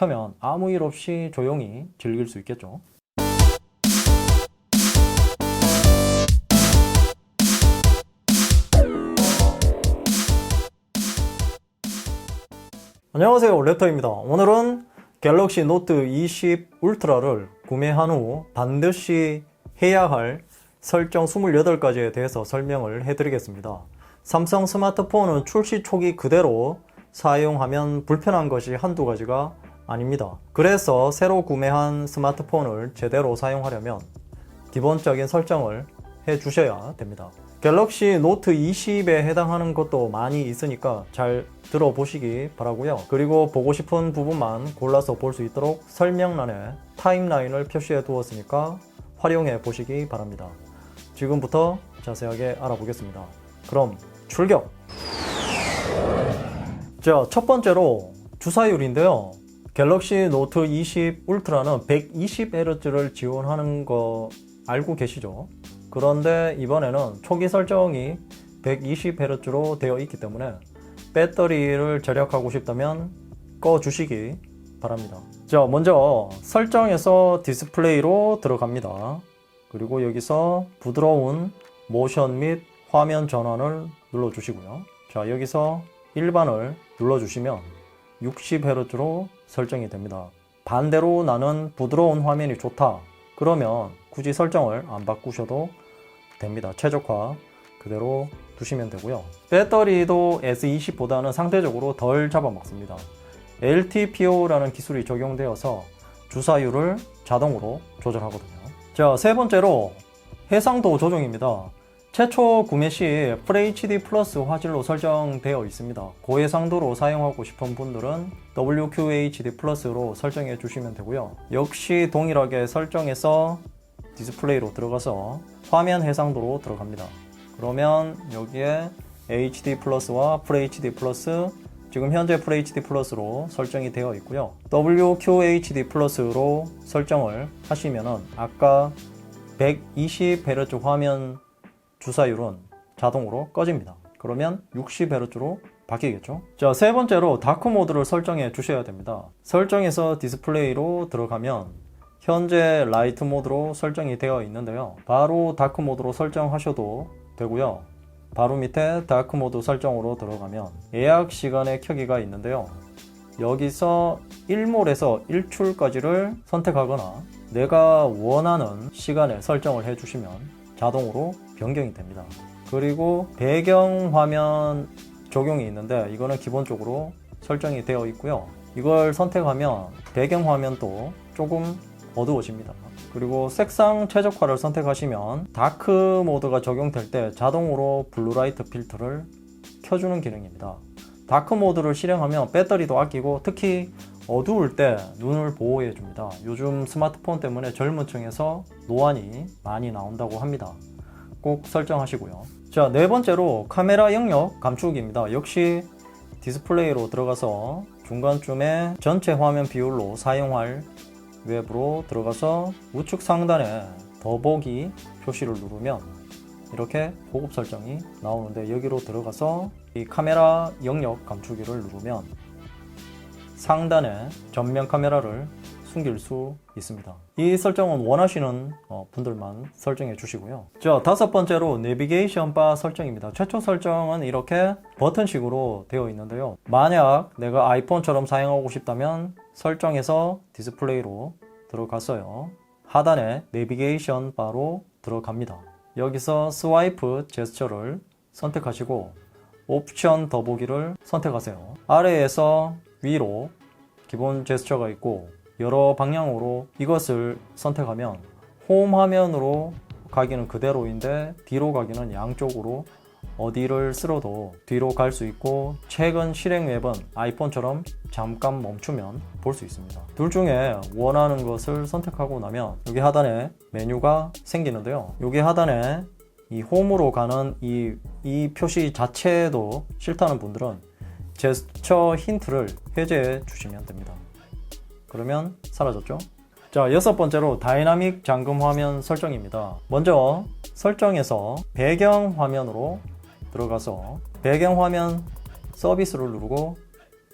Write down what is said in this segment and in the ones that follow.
켜면 아무 일 없이 조용히 즐길 수 있겠죠. 안녕하세요. 랩터입니다. 오늘은 갤럭시 노트 20 울트라를 구매한 후 반드시 해야 할 설정 28가지에 대해서 설명을 해드리겠습니다. 삼성 스마트폰은 출시 초기 그대로 사용하면 불편한 것이 한두 가지가 아닙니다 그래서 새로 구매한 스마트폰을 제대로 사용하려면 기본적인 설정을 해 주셔야 됩니다. 갤럭시 노트 20에 해당하는 것도 많이 있으니까 잘 들어보시기 바라고요. 그리고 보고 싶은 부분만 골라서 볼 수 있도록 설명란에 타임라인을 표시해 두었으니까 활용해 보시기 바랍니다. 지금부터 자세하게 알아보겠습니다. 그럼 출격! 자, 첫 번째로 주사율인데요. 갤럭시 노트 20 울트라는 120Hz를 지원하는 거 알고 계시죠? 그런데 이번에는 초기 설정이 120Hz로 되어 있기 때문에 배터리를 절약하고 싶다면 꺼 주시기 바랍니다. 자, 먼저 설정에서 디스플레이로 들어갑니다. 그리고 여기서 부드러운 모션 및 화면 전환을 눌러 주시고요. 자, 여기서 일반을 눌러 주시면 60Hz로 설정이 됩니다. 반대로 나는 부드러운 화면이 좋다. 그러면 굳이 설정을 안 바꾸셔도 됩니다. 최적화 그대로 두시면 되고요. 배터리도 S20보다는 상대적으로 덜 잡아먹습니다. LTPO라는 기술이 적용되어서 주사율을 자동으로 조절하거든요. 자, 세 번째로 해상도 조정입니다. 최초 구매 시 FHD 플러스 화질로 설정되어 있습니다. 고해상도로 사용하고 싶은 분들은 WQHD 플러스로 설정해 주시면 되고요. 역시 동일하게 설정해서 디스플레이로 들어가서 화면 해상도로 들어갑니다. 그러면 여기에 HD 플러스와 FHD 플러스 지금 현재 FHD 플러스로 설정이 되어 있고요. WQHD 플러스로 설정을 하시면은 아까 120Hz 화면 주사율은 자동으로 꺼집니다. 그러면 60Hz로 바뀌겠죠? 자, 세 번째로 다크 모드를 설정해 주셔야 됩니다. 설정에서 디스플레이로 들어가면 현재 라이트 모드로 설정이 되어 있는데요. 바로 다크 모드로 설정하셔도 되고요. 바로 밑에 다크 모드 설정으로 들어가면 예약 시간의 켜기가 있는데요. 여기서 1몰에서 1출까지를 선택하거나 내가 원하는 시간에 설정을 해주시면 자동으로 변경이 됩니다. 그리고 배경 화면 적용이 있는데 이거는 기본적으로 설정이 되어 있고요. 이걸 선택하면 배경 화면도 조금 어두워집니다. 그리고 색상 최적화를 선택하시면 다크 모드가 적용될 때 자동으로 블루라이트 필터를 켜주는 기능입니다. 다크 모드를 실행하면 배터리도 아끼고 특히 어두울 때 눈을 보호해 줍니다. 요즘 스마트폰 때문에 젊은 층에서 노안이 많이 나온다고 합니다. 꼭 설정하시고요. 자, 네 번째로 카메라 영역 감축입니다. 역시 디스플레이로 들어가서 중간쯤에 전체 화면 비율로 사용할 웹으로 들어가서 우측 상단에 더보기 표시를 누르면 이렇게 고급 설정이 나오는데 여기로 들어가서 이 카메라 영역 감추기를 누르면 상단에 전면 카메라를 숨길 수 있습니다. 이 설정은 원하시는 어, 분들만 설정해 주시고요. 자, 다섯 번째로 내비게이션 바 설정입니다. 최초 설정은 이렇게 버튼식으로 되어 있는데요. 만약 내가 아이폰처럼 사용하고 싶다면 설정에서 디스플레이로 들어갔어요. 하단에 내비게이션 바로 들어갑니다. 여기서 스와이프 제스처를 선택하시고 옵션 더보기를 선택하세요. 아래에서 위로 기본 제스처가 있고 여러 방향으로 이것을 선택하면 홈 화면으로 가기는 그대로인데 뒤로 가기는 양쪽으로 어디를 쓸어도 뒤로 갈 수 있고 최근 실행 웹은 아이폰처럼 잠깐 멈추면 볼 수 있습니다. 둘 중에 원하는 것을 선택하고 나면 여기 하단에 메뉴가 생기는데요. 여기 하단에 이 홈으로 가는 이, 이 표시 자체도 싫다는 분들은 제스처 힌트를 해제해 주시면 됩니다. 그러면 사라졌죠? 자, 여섯 번째로 다이나믹 잠금 화면 설정입니다. 먼저 설정에서 배경 화면으로 들어가서 배경 화면 서비스를 누르고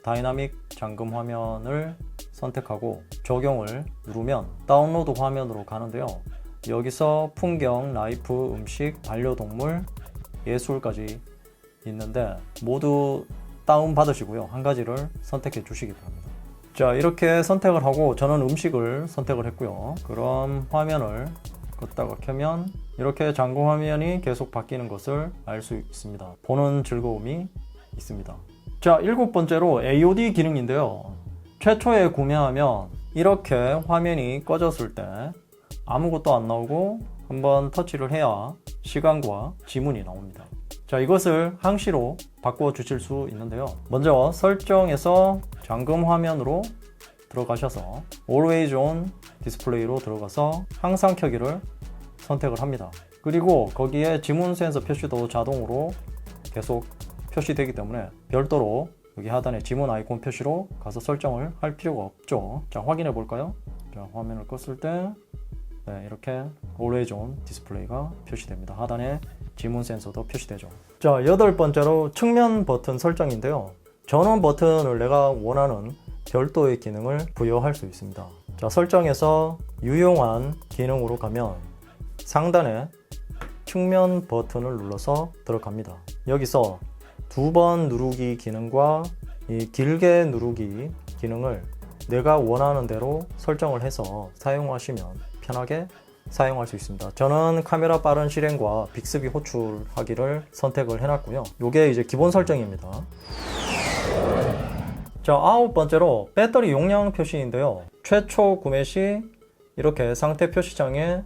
다이나믹 잠금 화면을 선택하고 적용을 누르면 다운로드 화면으로 가는데요. 여기서 풍경, 라이프, 음식, 반려동물, 예술까지 있는데 모두 다운 받으시고요. 한 가지를 선택해 주시기 바랍니다. 자, 이렇게 선택을 하고 저는 음식을 선택을 했고요. 그럼 화면을 껐다가 켜면 이렇게 잠금 화면이 계속 바뀌는 것을 알 수 있습니다. 보는 즐거움이 있습니다. 자, 일곱 번째로 AOD 기능인데요. 최초에 구매하면 이렇게 화면이 꺼졌을 때 아무것도 안 나오고 한번 터치를 해야 시간과 지문이 나옵니다. 자, 이것을 항시로 바꿔 주실 수 있는데요. 먼저 설정에서 잠금 화면으로 들어가셔서 Always On 디스플레이로 들어가서 항상 켜기를 선택을 합니다. 그리고 거기에 지문 센서 표시도 자동으로 계속 표시되기 때문에 별도로 여기 하단에 지문 아이콘 표시로 가서 설정을 할 필요가 없죠. 자, 확인해 볼까요? 자, 화면을 껐을 때 네, 이렇게 Always On 디스플레이가 표시됩니다. 하단에 지문 센서도 표시되죠. 자, 여덟 번째로 측면 버튼 설정인데요. 전원 버튼을 내가 원하는 별도의 기능을 부여할 수 있습니다. 자, 설정에서 유용한 기능으로 가면 상단에 측면 버튼을 눌러서 들어갑니다. 여기서 두 번 누르기 기능과 이 길게 누르기 기능을 내가 원하는 대로 설정을 해서 사용하시면 편하게 사용할 수 있습니다. 저는 카메라 빠른 실행과 빅스비 호출하기를 선택을 해놨고요. 이게 이제 기본 설정입니다. 자, 아홉 번째로 배터리 용량 표시인데요. 최초 구매 시 이렇게 상태 표시창에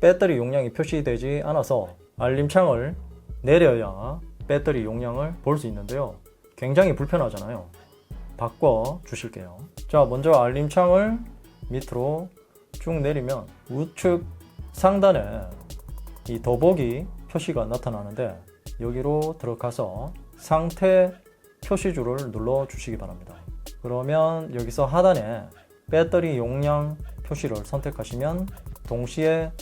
배터리 용량이 표시되지 않아서 알림창을 내려야 배터리 용량을 볼 수 있는데요. 굉장히 불편하잖아요. 바꿔 주실게요. 자, 먼저 알림창을 밑으로 쭉 내리면 우측 상단에 이 더보기 표시가 나타나는데 여기로 들어가서 상태 표시줄을 눌러 주시기 바랍니다. 그러면 여기서 하단에 배터리 용량 표시를 선택하시면 동시에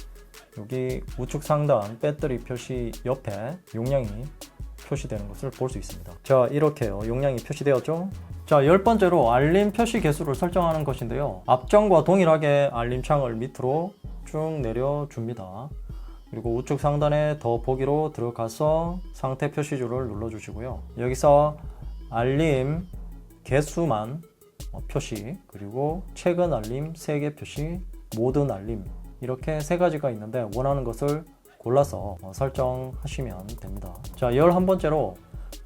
여기 우측 상단 배터리 표시 옆에 용량이 표시되는 것을 볼 수 있습니다. 자, 이렇게요. 용량이 표시되었죠? 자, 열 번째로 알림 표시 개수를 설정하는 것인데요. 앞전과 동일하게 알림 창을 밑으로 쭉 내려줍니다. 그리고 우측 상단에 더 보기로 들어가서 상태 표시줄을 눌러주시고요. 여기서 알림 개수만 어, 표시, 그리고 최근 알림 3개 표시, 모든 알림 이렇게 세 가지가 있는데 원하는 것을 골라서 어, 설정하시면 됩니다. 자, 11번째로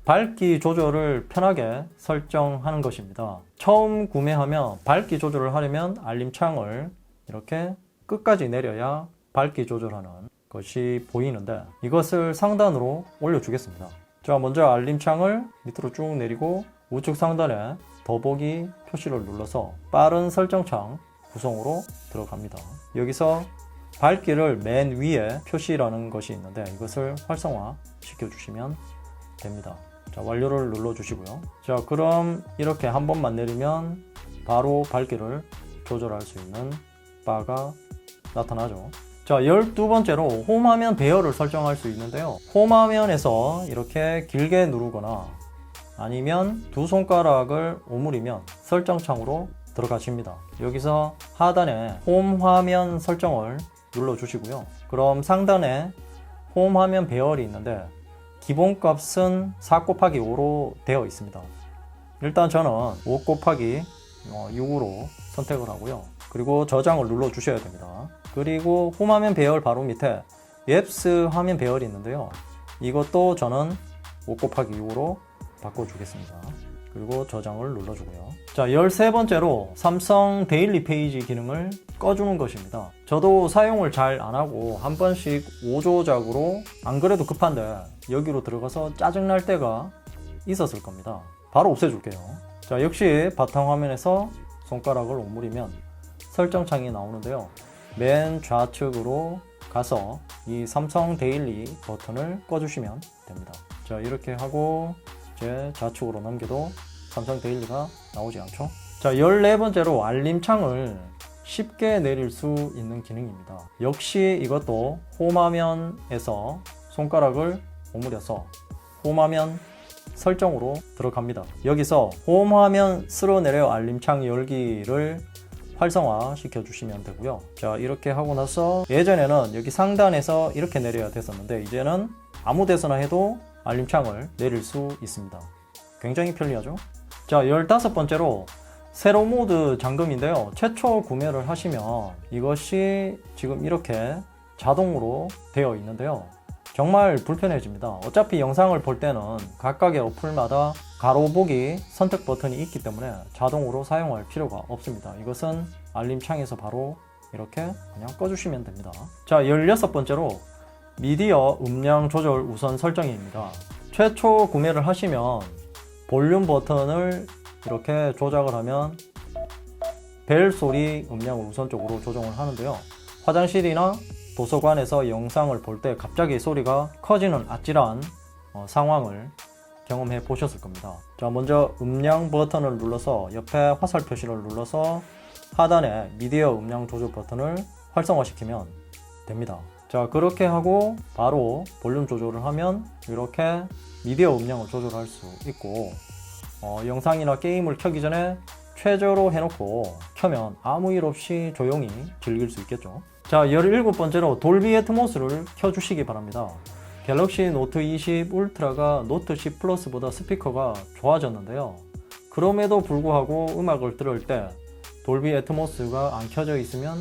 밝기 조절을 편하게 설정하는 것입니다. 처음 구매하면 밝기 조절을 하려면 알림 창을 이렇게 끝까지 내려야 밝기 조절하는 것이 보이는데 이것을 상단으로 올려주겠습니다. 자, 먼저 알림창을 밑으로 쭉 내리고 우측 상단에 더보기 표시를 눌러서 빠른 설정창 구성으로 들어갑니다. 여기서 밝기를 맨 위에 표시라는 것이 있는데 이것을 활성화 시켜주시면 됩니다. 자, 완료를 눌러 주시고요. 자, 그럼 이렇게 한 번만 내리면 바로 밝기를 조절할 수 있는 바가 나타나죠. 자, 12번째로 홈화면 배열을 설정할 수 있는데요. 홈화면에서 이렇게 길게 누르거나 아니면 두 손가락을 오므리면 설정창으로 들어가십니다. 여기서 하단에 홈 화면 설정을 눌러 주시고요. 그럼 상단에 홈 화면 배열이 있는데 기본 값은 4 곱하기 5로 되어 있습니다. 일단 저는 5 곱하기 6으로 선택을 하고요. 그리고 저장을 눌러 주셔야 됩니다. 그리고 홈 화면 배열 바로 밑에 웹스 화면 배열이 있는데요. 이것도 저는 5 곱하기 6으로 바꿔주겠습니다. 그리고 저장을 눌러주고요. 자, 13번째로 삼성 데일리 페이지 기능을 꺼주는 것입니다. 저도 사용을 잘 안 하고 한 번씩 오조작으로 안 그래도 급한데 여기로 들어가서 짜증날 때가 있었을 겁니다. 바로 없애줄게요. 자, 역시 바탕화면에서 손가락을 오므리면 설정창이 나오는데요. 맨 좌측으로 가서 이 삼성 데일리 버튼을 꺼주시면 됩니다. 자, 이렇게 하고 이제 좌측으로 넘겨도 삼성 데일리가 나오지 않죠. 자, 14번째로 알림창을 쉽게 내릴 수 있는 기능입니다. 역시 이것도 홈화면에서 손가락을 오므려서 홈화면 설정으로 들어갑니다. 여기서 홈 화면 쓸어 내려 알림창 열기를 활성화 시켜 주시면 되고요. 자, 이렇게 하고 나서 예전에는 여기 상단에서 이렇게 내려야 됐었는데 이제는 아무 데서나 해도 알림창을 내릴 수 있습니다. 굉장히 편리하죠? 자, 15번째로 세로 모드 잠금인데요. 최초 구매를 하시면 이것이 지금 이렇게 자동으로 되어 있는데요. 정말 불편해집니다. 어차피 영상을 볼 때는 각각의 어플마다 가로보기 선택 버튼이 있기 때문에 자동으로 사용할 필요가 없습니다. 이것은 알림창에서 바로 이렇게 그냥 꺼주시면 됩니다. 자, 16번째로 미디어 음량 조절 우선 설정입니다. 최초 구매를 하시면 볼륨 버튼을 이렇게 조작을 하면 벨 소리 음량을 우선적으로 조정을 하는데요. 화장실이나 도서관에서 영상을 볼 때 갑자기 소리가 커지는 아찔한 어, 상황을 경험해 보셨을 겁니다. 자, 먼저 음량 버튼을 눌러서 옆에 화살 표시를 눌러서 하단에 미디어 음량 조절 버튼을 활성화시키면 됩니다. 자, 그렇게 하고 바로 볼륨 조절을 하면 이렇게 미디어 음량을 조절할 수 있고 어, 영상이나 게임을 켜기 전에 최저로 해놓고 켜면 아무 일 없이 조용히 즐길 수 있겠죠. 자, 17번째로 돌비 애트모스를 켜주시기 바랍니다. 갤럭시 노트 20 울트라가 노트 10 플러스보다 스피커가 좋아졌는데요. 그럼에도 불구하고 음악을 들을 때 돌비 애트모스가 안 켜져 있으면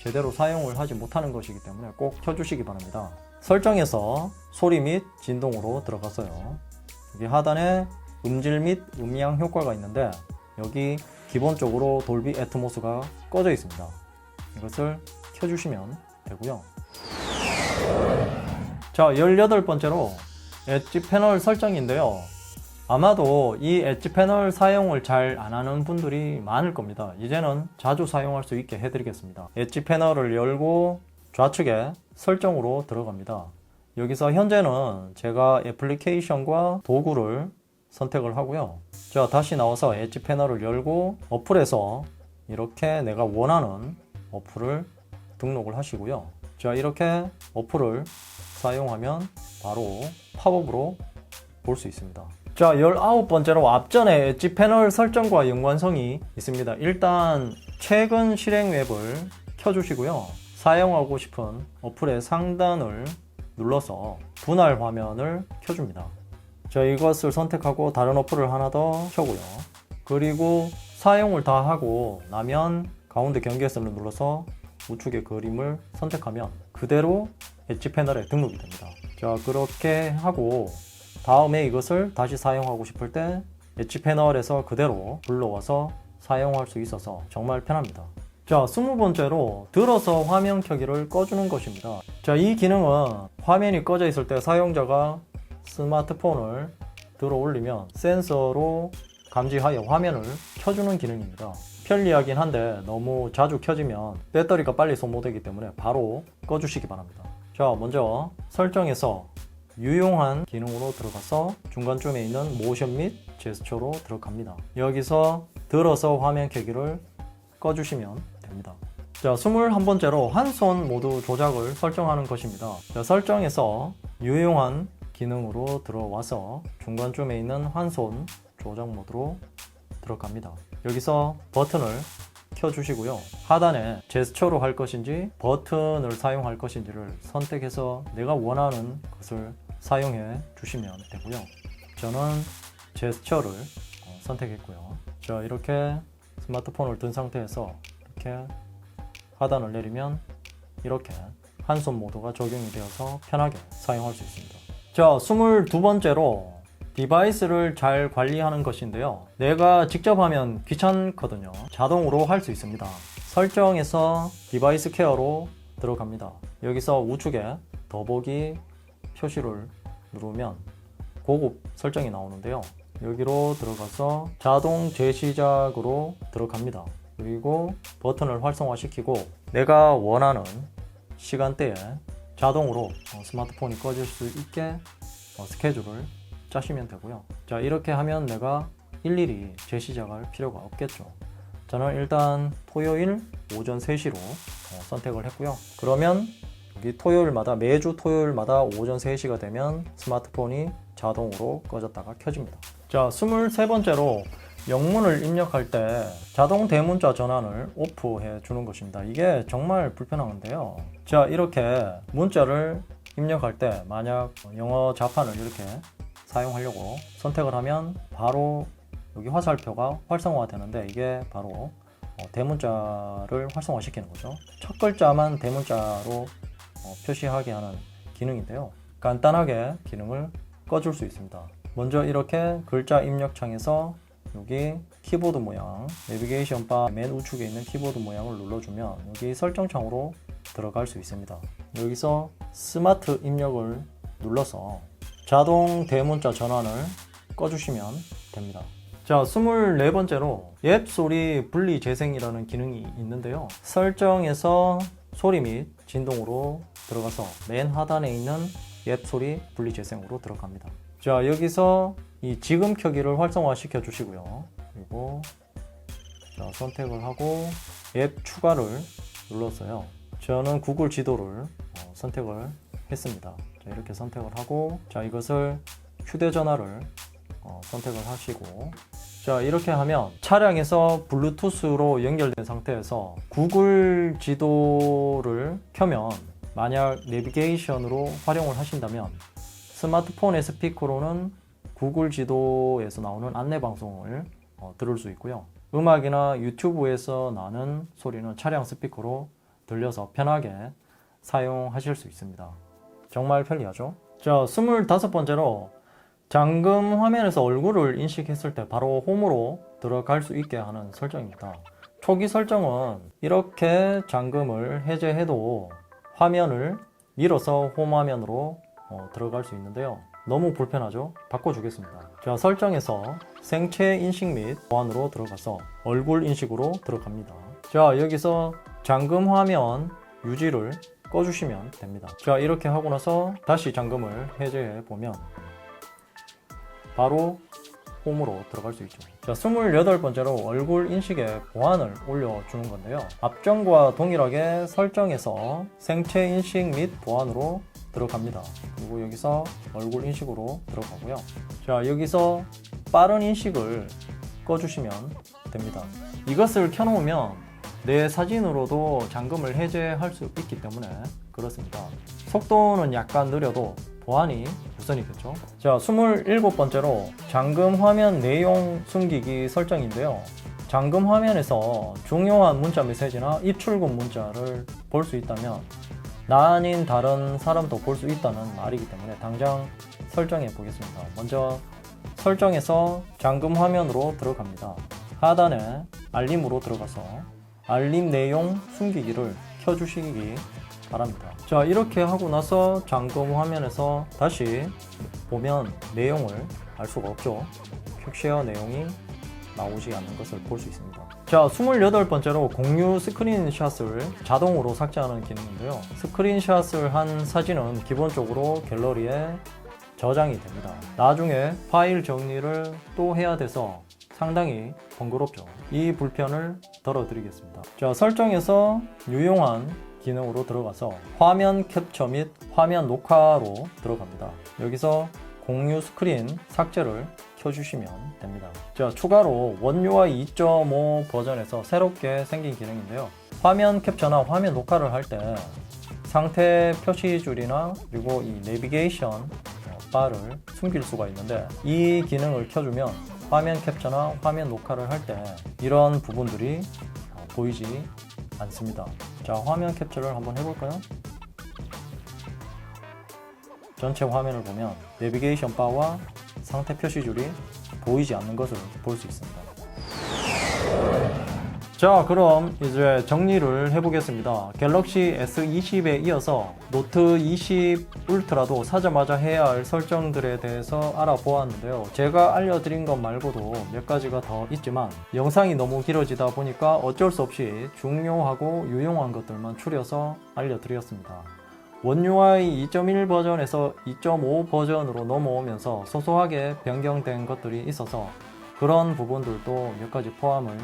제대로 사용을 하지 못하는 것이기 때문에 꼭 켜주시기 바랍니다. 설정에서 소리 및 진동으로 들어갔어요. 여기 하단에 음질 및 음량 효과가 있는데 여기 기본적으로 돌비 애트모스가 꺼져 있습니다. 이것을 켜주시면 되고요. 자, 18번째로 엣지 패널 설정인데요. 아마도 이 엣지 패널 사용을 잘 안 하는 분들이 많을 겁니다. 이제는 자주 사용할 수 있게 해드리겠습니다. 엣지 패널을 열고 좌측에 설정으로 들어갑니다. 여기서 현재는 제가 애플리케이션과 도구를 선택을 하고요. 자, 다시 나와서 엣지 패널을 열고 어플에서 이렇게 내가 원하는 어플을 등록을 하시고요. 자, 이렇게 어플을 사용하면 바로 팝업으로 볼 수 있습니다. 자, 19번째로 앞전에 엣지 패널 설정과 연관성이 있습니다. 일단 최근 실행 웹을 켜주시고요. 사용하고 싶은 어플의 상단을 눌러서 분할 화면을 켜줍니다. 자, 이것을 선택하고 다른 어플을 하나 더 켜고요. 그리고 사용을 다 하고 나면 가운데 경계선을 눌러서 우측의 그림을 선택하면 그대로 엣지 패널에 등록이 됩니다. 자, 그렇게 하고 다음에 이것을 다시 사용하고 싶을 때 엣지 패널에서 그대로 불러와서 사용할 수 있어서 정말 편합니다. 자, 스무 번째로 들어서 화면 켜기를 꺼주는 것입니다. 자, 이 기능은 화면이 꺼져 있을 때 사용자가 스마트폰을 들어 올리면 센서로 감지하여 화면을 켜주는 기능입니다. 편리하긴 한데 너무 자주 켜지면 배터리가 빨리 소모되기 때문에 바로 꺼주시기 바랍니다. 자, 먼저 설정에서 유용한 기능으로 들어가서 중간쯤에 있는 모션 및 제스처로 들어갑니다. 여기서 들어서 화면 켜기를 꺼주시면 됩니다. 자, 21번째로 한 손 모두 조작을 설정하는 것입니다. 자, 설정에서 유용한 기능으로 들어와서 중간쯤에 있는 한 손 조작 모드로 들어갑니다. 여기서 버튼을 켜주시고요. 하단에 제스처로 할 것인지 버튼을 사용할 것인지를 선택해서 내가 원하는 것을 사용해 주시면 되고요. 저는 제스처를 어, 선택했고요. 자, 이렇게 스마트폰을 든 상태에서 이렇게 하단을 내리면 이렇게 한손 모드가 적용이 되어서 편하게 사용할 수 있습니다. 자, 22번째로 디바이스를 잘 관리하는 것인데요. 내가 직접 하면 귀찮거든요. 자동으로 할 수 있습니다. 설정에서 디바이스 케어로 들어갑니다. 여기서 우측에 더보기 표시를 누르면 고급 설정이 나오는데요. 여기로 들어가서 자동 재시작으로 들어갑니다. 그리고 버튼을 활성화시키고 내가 원하는 시간대에 자동으로 어, 스마트폰이 꺼질 수 있게 어, 스케줄을 짜시면 되고요. 자, 이렇게 하면 내가 일일이 재시작할 필요가 없겠죠. 저는 일단 토요일 오전 3시로 어, 선택을 했고요. 그러면 여기 토요일마다 매주 토요일마다 오전 3시가 되면 스마트폰이 자동으로 꺼졌다가 켜집니다. 자, 23번째로 영문을 입력할 때 자동 대문자 전환을 오프해 주는 것입니다. 이게 정말 불편한데요. 자, 이렇게 문자를 입력할 때 만약 영어 자판을 이렇게 사용하려고 선택을 하면 바로 여기 화살표가 활성화가 되는데 이게 바로 어, 대문자를 활성화 시키는 거죠. 첫 글자만 대문자로 어, 표시하게 하는 기능인데요. 간단하게 기능을 꺼줄 수 있습니다. 먼저 이렇게 글자 입력 창에서 여기 키보드 모양, 내비게이션 바 맨 우측에 있는 키보드 모양을 눌러주면 여기 설정 창으로 들어갈 수 있습니다. 여기서 스마트 입력을 눌러서 자동 대문자 전환을 꺼주시면 됩니다. 자, 24번째로 앱 소리 분리 재생이라는 기능이 있는데요. 설정에서 소리 및 진동으로 들어가서 맨 하단에 있는 앱 소리 분리 재생으로 들어갑니다. 자, 여기서 이 지금 켜기를 활성화 시켜 주시고요. 그리고 자, 선택을 하고 앱 추가를 눌렀어요. 저는 구글 지도를 어, 선택을 했습니다. 자, 이렇게 선택을 하고 자, 이것을 휴대전화를 어, 선택을 하시고 자 이렇게 하면 차량에서 블루투스로 연결된 상태에서 구글 지도를 켜면 만약 내비게이션으로 활용을 하신다면 스마트폰의 스피커로는 구글 지도에서 나오는 안내 방송을 어, 들을 수 있고요. 음악이나 유튜브에서 나는 소리는 차량 스피커로 들려서 편하게 사용하실 수 있습니다 정말 편리하죠 자 25번째로 잠금 화면에서 얼굴을 인식했을 때 바로 홈으로 들어갈 수 있게 하는 설정입니다. 초기 설정은 이렇게 잠금을 해제해도 화면을 밀어서 홈 화면으로 어, 들어갈 수 있는데요. 너무 불편하죠? 바꿔주겠습니다. 자, 설정에서 생체 인식 및 보안으로 들어가서 얼굴 인식으로 들어갑니다. 자, 여기서 잠금 화면 유지를 꺼주시면 됩니다. 자, 이렇게 하고 나서 다시 잠금을 해제해 보면 바로 홈으로 들어갈 수 있죠. 자, 28번째로 얼굴 인식에 보안을 올려주는 건데요. 앞전과 동일하게 설정에서 생체 인식 및 보안으로 들어갑니다. 그리고 여기서 얼굴 인식으로 들어가고요. 자, 여기서 빠른 인식을 꺼주시면 됩니다. 이것을 켜놓으면 내 사진으로도 잠금을 해제할 수 있기 때문에 그렇습니다. 속도는 약간 느려도 보안이 우선이겠죠. 자, 27번째로 잠금 화면 내용 숨기기 설정인데요. 잠금 화면에서 중요한 문자 메시지나 입출금 문자를 볼 수 있다면 나 아닌 다른 사람도 볼 수 있다는 말이기 때문에 당장 설정해 보겠습니다. 먼저 설정에서 잠금 화면으로 들어갑니다. 하단에 알림으로 들어가서 알림 내용 숨기기를 켜주시기 바랍니다. 자, 이렇게 하고 나서 잠금 화면에서 다시 보면 내용을 알 수가 없죠. 퀵쉐어 내용이 나오지 않는 것을 볼 수 있습니다. 자, 28번째로 공유 스크린샷을 자동으로 삭제하는 기능인데요. 스크린샷을 한 사진은 기본적으로 갤러리에 저장이 됩니다. 나중에 파일 정리를 또 해야 돼서 상당히 번거롭죠. 이 불편을 덜어드리겠습니다. 자, 설정에서 유용한 기능으로 들어가서 화면 캡처 및 화면 녹화로 들어갑니다. 여기서 공유 스크린 삭제를 켜주시면 됩니다. 자, 추가로 원UI 2.5 버전에서 새롭게 생긴 기능인데요. 화면 캡처나 화면 녹화를 할 때 상태 표시줄이나 그리고 이 내비게이션 어, 바를 숨길 수가 있는데 이 기능을 켜주면 화면 캡처나 화면 녹화를 할 때 이런 부분들이 어, 보이지 않습니다. 자, 화면 캡처를 한번 해볼까요? 전체 화면을 보면 내비게이션 바와 상태 표시줄이 보이지 않는 것을 볼 수 있습니다. 자, 그럼 이제 정리를 해보겠습니다. 갤럭시 S20에 이어서 노트 20 울트라도 사자마자 해야 할 설정들에 대해서 알아보았는데요. 제가 알려드린 것 말고도 몇 가지가 더 있지만 영상이 너무 길어지다 보니까 어쩔 수 없이 중요하고 유용한 것들만 추려서 알려드렸습니다. 원UI 2.1 버전에서 2.5 버전으로 넘어오면서 소소하게 변경된 것들이 있어서 그런 부분들도 몇 가지 포함을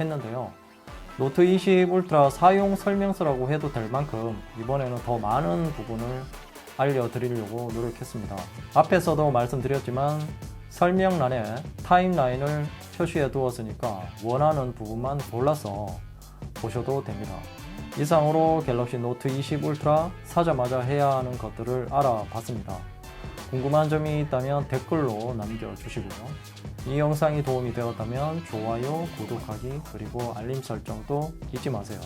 했는데요. 노트 20 울트라 사용 설명서라고 해도 될 만큼 이번에는 더 많은 부분을 알려드리려고 노력했습니다. 앞에서도 말씀드렸지만 설명란에 타임라인을 표시해 두었으니까 원하는 부분만 골라서 보셔도 됩니다. 이상으로 갤럭시 노트 20 울트라 사자마자 해야 하는 것들을 알아봤습니다. 궁금한 점이 있다면 댓글로 남겨주시고요. 이 영상이 도움이 되었다면 좋아요, 구독하기, 그리고 알림 설정도 잊지 마세요.